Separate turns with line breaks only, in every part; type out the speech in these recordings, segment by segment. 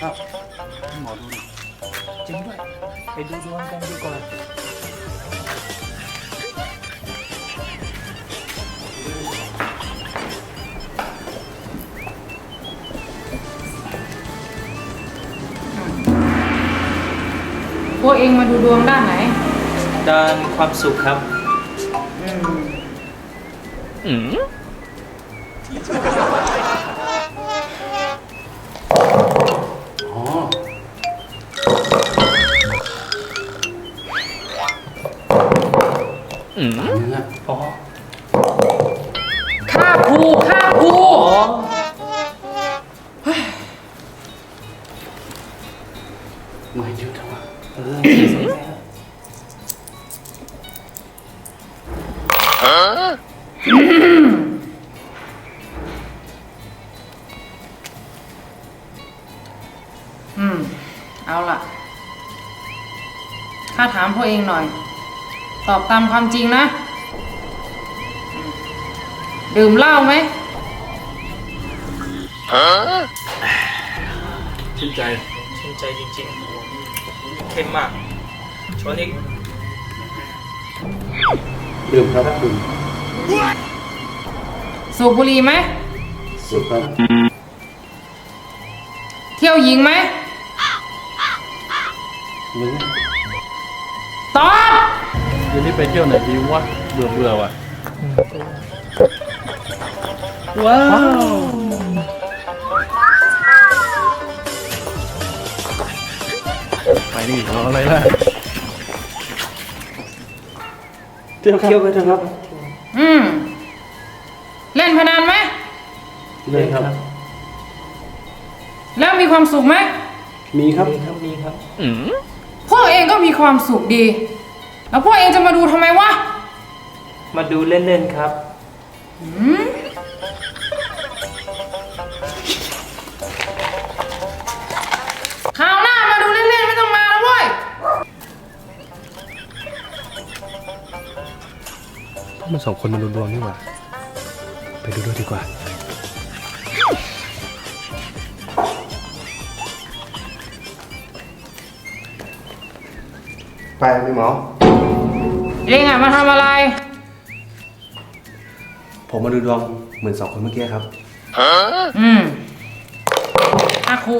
ครับให้หมอดูหน่อย
จริงด้วย ไปดูดวงกันดีกว่า
พวกเองมาดูดวงด้านไหน
ด้านความสุขครับ
อืม
อ๋อ
ข้าครูข้าครู
อ๋อ
ไม่เยอะจังวะ
เออสี่สิบแล้ว
อืม เอาล่ะ ข้าถามพวกเองหน่อย ตอบตามความจริงนะอืมดื่มเหล้าไหม
ชื่นใจ
ชื่นใจจริงๆ เข้มมากช้อนอีก
ดื่มครับดื่ม
สูบบุหรี่ไหม
สุดครับ
เที่ยวหญิงไหม
มึง
ตอบ
เดี๋ยวนี้ไปเที่ยวไหนดีวะเบื่อเบื่อว่ะ
ว้าว
ไปนี่รออะไรล่ะ
เที่ยวเที่ยวกันนะครับ
อืมเล่นพนันไหม
เลยครับ
แล้วมีความสุขไหม
มีครับ
มีครับมีครับ
พวกเองก็มีความสุขดี แล้วพวกเองจะมาดูทำไมวะ
มาดูเล่นๆครับ
อืมคราวหน้ามาดูเล่นๆไม่ต้องมาแล้วเว้ย
พวกมันสองคนมาดูดวงนี่หว่า ไปดูด้วยดีกว่า
ไปพี่หมอ
เองอะมาทำอะไร
ผมมาดูดวงเหมือนสองคนเมื่อกี้ครับ
อืมอาครู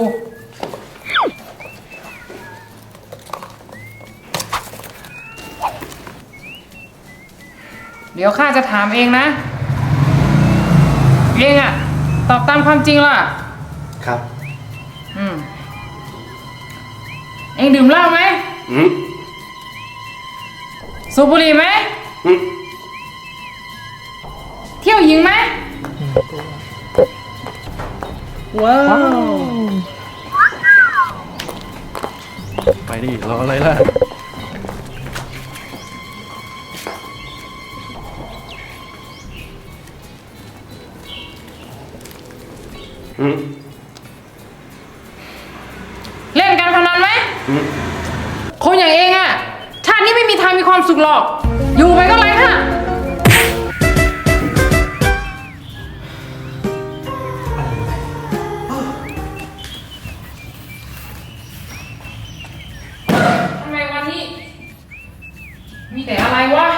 เดี๋ยวข้าจะถามเองนะ เองอะตอบตามความจริงล่ะ
ครับ
อืม เองดื่มเหล้าไหม
อืม
สูบบุหรี่ไหม
อืม
เที่ยวหญิงไหม
ว้าว
ไปนี่รออะไรล่ะ
อืม
เล่นการพนันไหม
อืม
คนอย่างเองอะชาตินี้ไมีความสุขหรอก อยู่ไปก็ไรค่ะ ทำไมวันนี้ มีแต่อะไรวะ